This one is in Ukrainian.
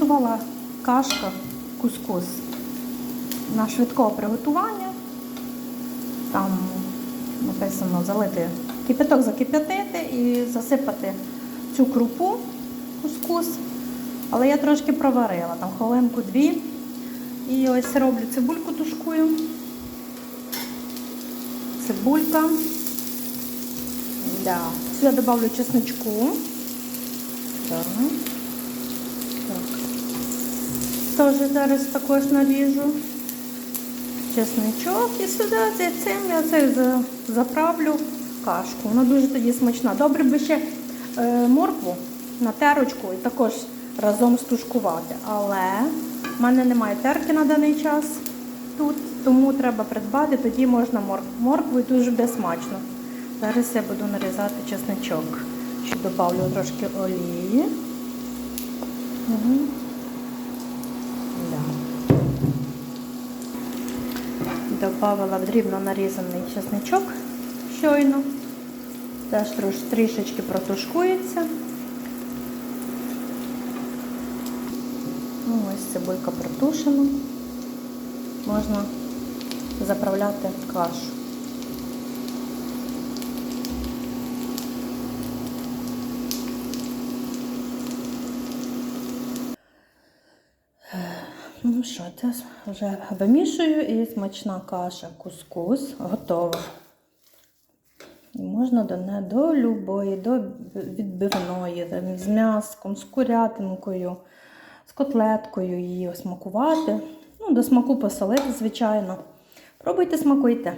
приготувала кашка кускус на швидкого приготування. Там написано залити кипяток закип'ятити і засипати цю крупу кускус. Але я трошки проварила, там хвилинку дві. І ось роблю цибульку тушкую. Цибулька. Да. Сюди добавлю чесночку. Так. Так. Теж зараз також наріжу. Чесничок і сюди цим я це заправлю кашку. Вона дуже тоді смачна. Добре би ще е, моркву на терочку і також разом стушкувати. Але в мене немає терки на даний час тут, тому треба придбати, тоді можна морк- моркву і дуже буде смачно. Зараз я буду нарізати чесничок. Ще додавлю трошки олії. Угу. Да. Добавила в дрібно нарізаний чесничок щойно. Теж трішечки протушкується. Ну, ось цибулька протушена. Можна заправляти кашу. Ну що, це вже вимішую і смачна каша кускус готова. І можна до неї до любої, до відбивної, з м'яском, з курятинкою, з котлеткою її осмакувати. Ну, до смаку посолити, звичайно. Пробуйте, смакуйте.